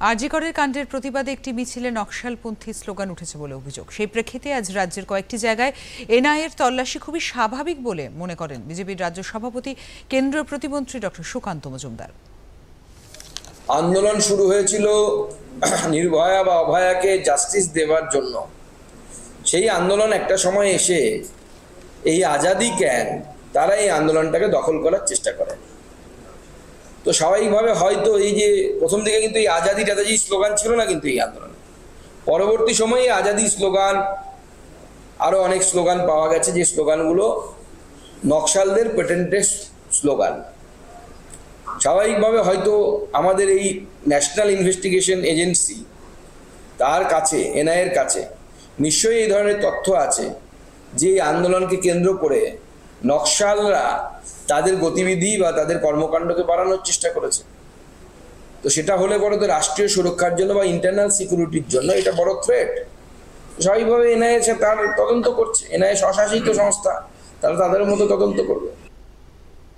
আরজিকরের কাণ্ডের প্রতিবাদে একটি মিছিলে নকশালপন্থী স্লোগান উঠেছে বলে অভিযোগ। সেই প্রেক্ষিতে আজ রাজ্যের কয়েকটি জায়গায় এনআইএর তল্লাশি খুবই স্বাভাবিক বলে মনে করেন বিজেপির রাজ্য সভাপতি, কেন্দ্রীয় প্রতিমন্ত্রী ডক্টর সুকান্ত মজুমদার। আন্দোলন শুরু হয়েছিল নির্ভয়া বা অভয়াকে জাস্টিস দেওয়ার জন্য। সেই আন্দোলন একটা সময় এসে এই আজাদি ক্যান, তারা এই আন্দোলনটাকে দখল করার চেষ্টা করে তো স্বাভাবিকভাবে হয়তো এই যে প্রথম দিকে কিন্তু এই আজাদি টাজাদি স্লোগান ছিল না কিন্তু এই আন্দোলন। পরবর্তী সময়ে আজাদি স্লোগান আরও অনেক স্লোগান পাওয়া গেছে যে স্লোগানগুলো নকশালদের পেটেন্টেড স্লোগান। স্বাভাবিকভাবে হয়তো আমাদের এই ন্যাশনাল ইনভেস্টিগেশন এজেন্সি তার কাছে, এনআইয়ের কাছে নিশ্চয়ই এই ধরনের তথ্য আছে যে আন্দোলনকে কেন্দ্র করে নকশালরা তাদের গতিবিধি বা তাদের কর্মকাণ্ডকে বাড়ানোর চেষ্টা করেছে। তো সেটা হলে পরে তো রাষ্ট্রীয় সুরক্ষার জন্য বা ইন্টারনাল সিকিউরিটির জন্য এটা বড় থ্রেট স্বাভাবিকভাবে এনআইএ তার তদন্ত করছে। এনআইএ স্বশাসিত সংস্থা, তারা তাদের মতো তদন্ত করবে।